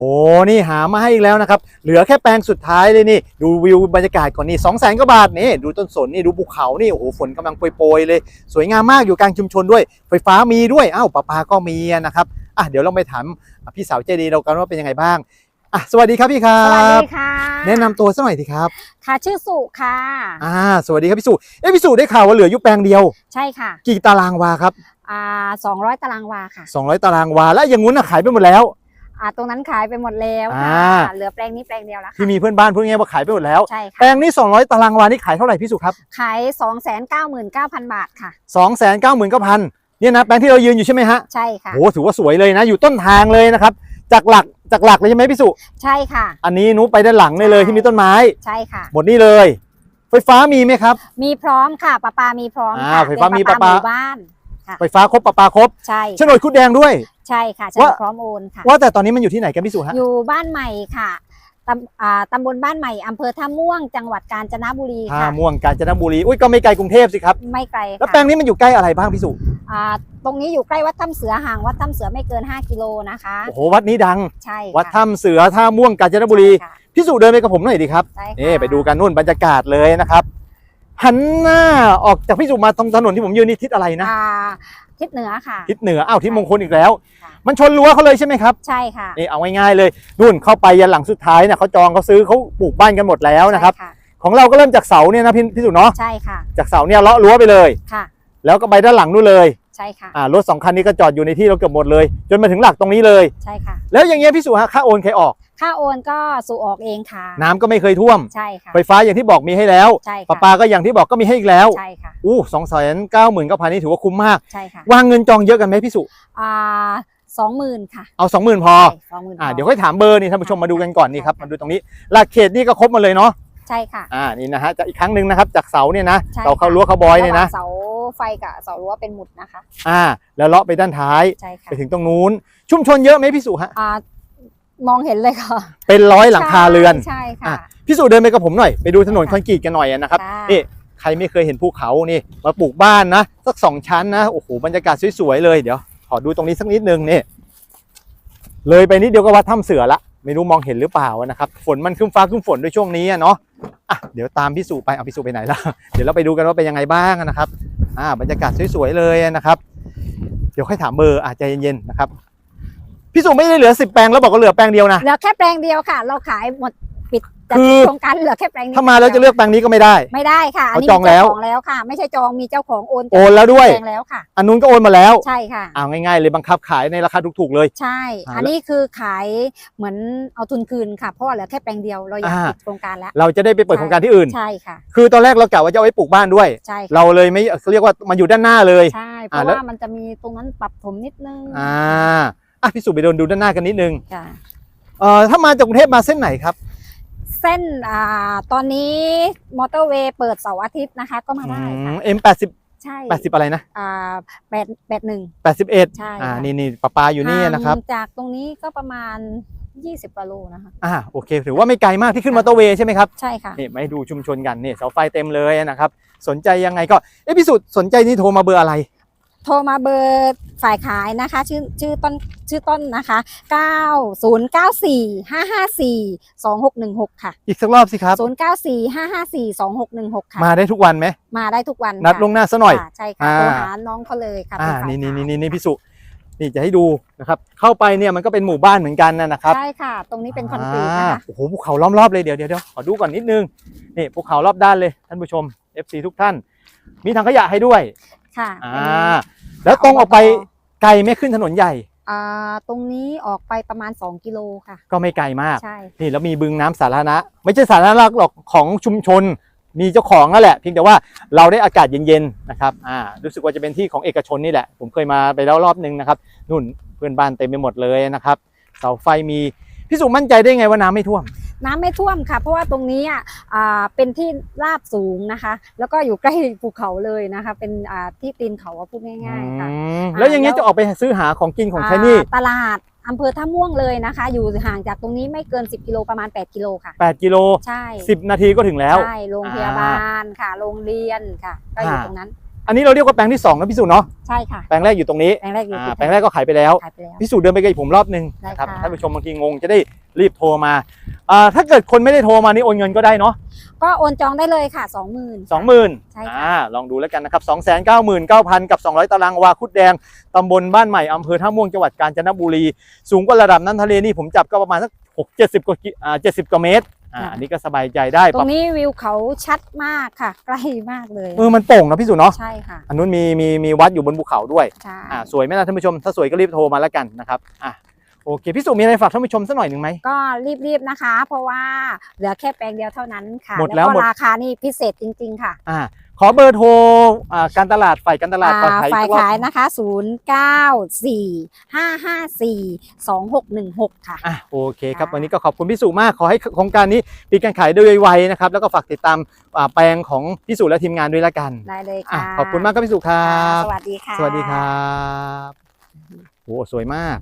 โอ้นี่หามาให้อีกแล้วนะครับ เหลือแค่แปลงสุดท้ายเลยนี่ ดูวิวบรรยากาศก่อนนี่สองแสนกว่าบาทนี่ ดูต้นสนนี่ ดูภูเขานี่ โอ้โห ฝนกำลังโปรยๆเลย สวยงามมากอยู่กลางชุมชนด้วย ไฟฟ้ามีด้วย อ้าวประปาก็มีนะครับ อะ เดี๋ยวเราไปถามพี่สาวใจดีเรากันว่าเป็นยังไงบ้าง อะ สวัสดีครับพี่ครัสวัสบดีค่ะ แนะนำตัวสักหน่อยสิครับ ค่ะ ชื่อสุค่ะ อ่า สวัสดีครับพี่สุ เอ้พี่สุได้ข่าวว่าเหลืออยู่แปลงเดียว ใช่ค่ะ กี่ตารางวาครับ อ่าสองร้อยตารางวาค่ะ200ตารางวา แล้วอย่างงู้นน่ะขายไปหมดแล้ว อ่าตรงนั้นขายไปหมดแล้วค่ะอ่าเหลือแปลงนี้แปลงเดียวแล้วที่ค่ะมีเพื่อนบ้านพูดง่ายๆว่าขายไปหมดแล้ว ใช่แปลค่ะงนี้ 200 ตารางวานี่ขายเท่าไหร่พี่สุครับ ขายสองแสนเก้าหมื่นเก้าพันบาทค่ะ 2 9 9 0 0 0เนี่ยนะแปลงที่เรายืนอยู่ใช่ไหมฮะใช่ค่ะ โหถือว่าสวยเลยนะ อยู่ต้นทางเลยนะครับ จากหลักจากหลักเลยใช่ไหมพี่สุ ใช่ค่ะ อันนี้นุไปด้านหลังเลยเลยใช่ ที่มีต้นไม้ ใช่ค่ะ หมดนี่เลย ไฟฟ้ามีไหมครับ มีพร้อมค่ะประปามีพร้อมอ่าค่ะไฟฟ้ามีเป็นประปาหมู่บ้านไฟฟ้าครบประปาครบใช่ โฉนดคุดแดงด้วย ใช่ค่ะใช่ว่า พร้อมโอนค่ะ ว่าแต่ตอนนี้มันอยู่ที่ไหนกันพี่สุฮะ อยู่บ้านใหม่ค่ะตำอ่าตำบลบ้านใหม่อำเภอท่าม่วงจังหวัดกาญจนบุรีท่าค่ะ ม่วงกาญจนบุรีอุ้ยก็ไม่ไกลกรุงเทพสิครับ ไม่ไกลแล้วแปลค่ะงนี้มันอยู่ใกล้อะไรบ้างพี่สุ อ่าตรงนี้อยู่ใกล้วัดถ้ำเสือห่างวัดถ้ำเสือไม่เกิน 5 กิโลนะคะ โอ้โหวัดนี้ดัง ใช่ค่ะวัดถ้ำเสือท่าม่วงกาญจนบุรีใช่ค่ะพี่สุเดินไปกับผมหน่อยดีครับ ใช่ค่ะนี่ไปดูกันนู่นบรรยากาศเลยนะครับ หันหน้าออกจากพี่สุมาตรงถนนที่ผมยืนนี่ทิศอะไรนะ อ่า ทิศเหนือค่ะ ทิศเหนืออ้าวทิศมงคลอีกแล้วค่ะมันชนรั้วเขาเลยใช่ไหมครับใช่ค่ะนี่เอาง่ายๆเลยนู่นเข้าไปยันหลังสุดท้ายเนี่ยเขาจองเขาซื้อเขาปลูกบ้านกันหมดแล้วนะครับใช่ของเราก็เริ่มจากเสาเนี่ยนะพี่พี่สุเนาะใช่ค่ะ จากเสาเนี่ยเลาะรั้วไปเลยค่ะ แล้วก็ไปด้านหลังนู่นเลยใช่ค่ะอ่ารถสองคันนี้ก็จอดอยู่ในที่เราเกือบหมดเลย จนมาถึงหลักตรงนี้เลยใช่ค่ะ แล้วอย่างเงี้ยพี่สุฮะค่าโอนใครออก ค่าโอนก็สู่ออกเองค่ะ น้ำก็ไม่เคยท่วม ใช่ค่ะ ไฟฟ้าอย่างที่บอกมีให้แล้วใช่ประค่ะปาก็อย่างที่บอกก็มีให้อีกแล้ว ใช่ค่ะ อู้สองแสนเก้าหมื่นเก้าพันนี่ถือว่าคุ้มมาก ใช่ค่ะวางเงินจองเยอะกันไหมพี่สุ อ่าสองหมื่นค่ะเอาสองหมื่นพอ สองหมื่น อ่าเดี๋ยวค่อยถามเบอร์นี่ท่านผู้ชมมาดูกันก่อนนี่ครับมาดูตรงนี้หลักเขตนี่ก็ครบหมาเลยเนาะ ใช่ค่ะ อ่า นี่นะฮะจะอีกครั้งหนึ่งนะครับ จากเสาเนี่ยนะ ใช่ เสาเข้าค่ะรั้วเข้าบอยเนี่ยนะ ระหว่างเสาไฟกับเสารั้วเป็นหมุดนะคะ อ่า แล้วเลาะไปด้านท้าย ใช่ค่ะไปถึงตรงนู้น ชุ่มชนเยอะไหมพี่สุฮะ อ่า มองเห็นเลยค่ะเป็นร้อยหลังคาเรือนใช่อะค่ะพี่สุเดินไปกับผมหน่อยไปดูถนนคอนกรีตกันหน่อยนะครับค่ะนี่ใครไม่เคยเห็นภูเขานี่มาปลูกบ้านนะสักสองชั้นนะโอ้โหบรรยากาศสวยๆเลยเดี๋ยวขอดูตรงนี้สักนิดนึงนี่เลยไปนิดเดียวก็วัดถ้ำเสือละไม่รู้มองเห็นหรือเปล่านะครับฝนมันขึ้นฟ้าขึ้นฝนด้วยช่วงนี้อะเนาะอะเดี๋ยวตามพี่สุไปเอาพี่สุไปไหนล่ะเดี๋ยวเราไปดูกันว่าเป็นยังไงบ้างนะครับอ่าบรรยากาศสวยๆเลยนะครับ เดี๋ยวค่อยถามเบอร์อาจจะใจเย็นๆนะครับ พี่สุไม่ได้เหลือสิบแปลงแล้วบอกว่าเหลือแปลงเดียวนะ เหลือแค่แปลงเดียวค่ะ เราขายหมดปิดจากคือ โครงการเหลือแค่แปลงนี้ถ้ามาแล้วจะเลือกแปลงนี้ก็ไม่ได้ ไม่ได้ค่ะอันนี้เขาจองแล้วมีเจ้าของแล้วค่ะ ไม่ใช่จองมีเจ้าของโอนโอนแล้วด้วย แปลงแล้วค่ะ อันนู้นก็โอนมาแล้วใช่ค่ะ เอาง่ายๆเลยบังคับขายในราคาถูกๆเลย ใช่ อ่าอันนี้คือขายเหมือนเอาทุนคืนค่ะเพราะว่าเหลือแค่แปลงเดียวเราอยากอ่า ปิดโครงการแล้วเราจะได้ไปเปิดโครงการที่อื่น ใช่ค่ะ คือตอนแรกเรากะว่าจะเอาไว้ปลูกบ้านด้วย ใช่ค่ะเราเลยไม่เขาเรียกว่ามันอยู่ด้านหน้าเลย ใช่เพอ่าราะแล้ว ว่ามันจะมีตรงนั้นปรับถมนิดนึงอ่า อะพี่สุไปเดินดูด้านหน้ากันนิดนึงจ้ะเอ่อถ้ามาจากกรุงเทพมาเส้นไหนครับ เส้นอ่าตอนนี้มอเตอร์เวย์เปิดเสาร์อาทิตย์นะคะก็มาได้ค่ะเอ็มแปดสิบใช่แปดสิบอะไรนะอ่าแปดแปดหนึ่งแปดสิบเอ็ดใช่อ่าค่ะนี่นี่ปะปาอยู่นี่นะครับ ห่างจากตรงนี้ก็ประมาณ 20กิโลนะคะ อ่าโอเคถือว่าไม่ไกลมากที่ขึ้นมอเตอร์เวย์ใช่ไหมครับ ใช่ค่ะ นี่มาให้ดูชุมชนกันนี่เสาไฟเต็มเลยนะครับ สนใจยังไงก็เอ๊ะพี่สุสนใจนี่โทรมาเบอร์อะไรโทรมาเบอร์ฝ่ายขายนะคะ ชื่อชื่อต้นชื่อต้นนะคะ9094 554 2616ค่ะ อีกสักรอบสิครับ 094 554 2616 ค่ะ มาได้ทุกวันไหม มาได้ทุกวันนัดค่ะลวงหน้าซะหน่อย ค่ะใช่ค่ะอ่า โทรหาน้องเขาเลยค่ะอ่า เป็ฝ่ายนี่นี่ขายนี่นี่พี่สุนี่จะให้ดูนะครับ เข้าไปเนี่ยมันก็เป็นหมู่บ้านเหมือนกันนะนะครับ ใช่ค่ะ ตรงนี้เป็นคอนกรีตนะอ่าคะ โอ้โหภูเขาล้อมรอบเลยเดี๋ยวเดี๋ยวเดี๋ยวขอดูก่อนนิดนึงนี่ภูเขารอบด้านเลยท่านผู้ชม FC ทุกท่าน มีถังขยะให้ด้วย ค่ะอ่าแล้วตรงออกไปไกลไม่ขึ้นถนนใหญ่ อ่าตรงนี้ออกไปประมาณ 2 กิโลค่ะ ก็ไม่ไกลมาก ใช่ นี่แล้วมีบึงน้ำสาธารณะ ไม่ใช่สาธารณะหรอกของชุมชน มีเจ้าของนั่นแหละเพียงแต่ว่าเราได้อากาศเย็นๆนะครับอ่ารู้สึกว่าจะเป็นที่ของเอกชนนี่แหละ ผมเคยมาไปแล้วรอบนึงนะครับนู่นเพื่อนบ้านเต็มไปหมดเลยนะครับเสาไฟมีพี่สุมั่นใจได้ไงว่าน้ำไม่ท่วม น้ำไม่ท่วมค่ะ เพราะว่าตรงนี้อะอ่าเป็นที่ราบสูงนะคะ แล้วก็อยู่ใกล้ภูเขาเลยนะคะ เป็นอ่าที่ตีนเขาอะพูดง่ายๆค่ะอืมแล้วอย่างเงี้ยแล้วจะออกไปซื้อหาของกินของใช้นี่อ่าตลาดอำเภอท่าม่วงเลยนะคะ อยู่ห่างจากตรงนี้ไม่เกิน 10 กิโลประมาณ 8 กิโลค่ะ 8 กิโลใช่10 นาทีก็ถึงแล้วใช่โรงพยาบาลค่ะ โรงเรียนค่ะ ก็อยู่อ่าตรงนั้น อันนี้เราเรียกว่าแปลงที่สองนะพี่สุเนาะใช่ค่ะแปลงแรกอยู่ตรงนี้แปลงแรกอยู่อ่าที่แปลงแรกก็ขายไปแล้วขายไปแล้วพี่สุเดินไปกับผมรอบนึงได้นะครับค่ะท่านผู้ชมบางทีงงจะได้ รีบโทรมาอ่าถ้าเกิดคนไม่ได้โทรมานี่โอนเงินก็ได้เนาะก็โอนจองได้เลยค่ะสองหมื่นสองหมื่นใช่ค่ะ อ่าลองดูแล้วกันนะครับสองแสนเก้าหมื่นเก้าพันกับสองร้อยตารางวาคุดแดง ตำบลบ้านใหม่ อำเภอท่าม่วง จังหวัดกาญจนบุรี สูงกว่าระดับน้ำทะเลนี่ผมจับก็ประมาณสักหกเจ็ดสิบกว่ากิอ่าเจ็ดสิบกว่าเมตร อ่าอันนี้ก็สบายใจได้ตรงนี้วิวเขาชัดมากค่ะ ใกล้มากเลย เออมันโป่งนะพี่สุเนาะ ใช่ค่ะอันนู้นมีมีมีวัดอยู่บนภูเขาด้วย ใช่ อ่าสวยไหมล่ะท่านผู้ชม ถ้าสวยก็รีบโทรมาแล้วกันนะครับ อะ โอเคพี่สุมีอะไรฝากท่านผู้ชมสักหน่อยหนึ่งไหม ก็รีบๆนะคะ เพราะว่าเหลือแค่แปลงเดียวเท่านั้นค่ะหมดแล้วก็หมด ราคานี่พิเศษจริง ๆ ค่ะอ่าขอเบอร์โทรอ่าการตลาดฝ่ายการตลาดอ่าปลอดภัยฝ่ายทุกรอบขายนะคะ 0 9 4 5 5 4 2 6 1 6 ค่ะ อะโอเคครับ ค่ะ วันนี้ก็ขอบคุณพี่สุมากขอให้โครงการนี้ปิดการขายโดยไวๆนะครับแล้วก็ฝากติดตามอ่าแปลงของพี่สุและทีมงานด้วยละกันได้เลยอะค่ะขอบคุณมากครับพี่สุครัค่ะบ สวัสดีค่ะ สวัสดีครับ โอ้สวยมาก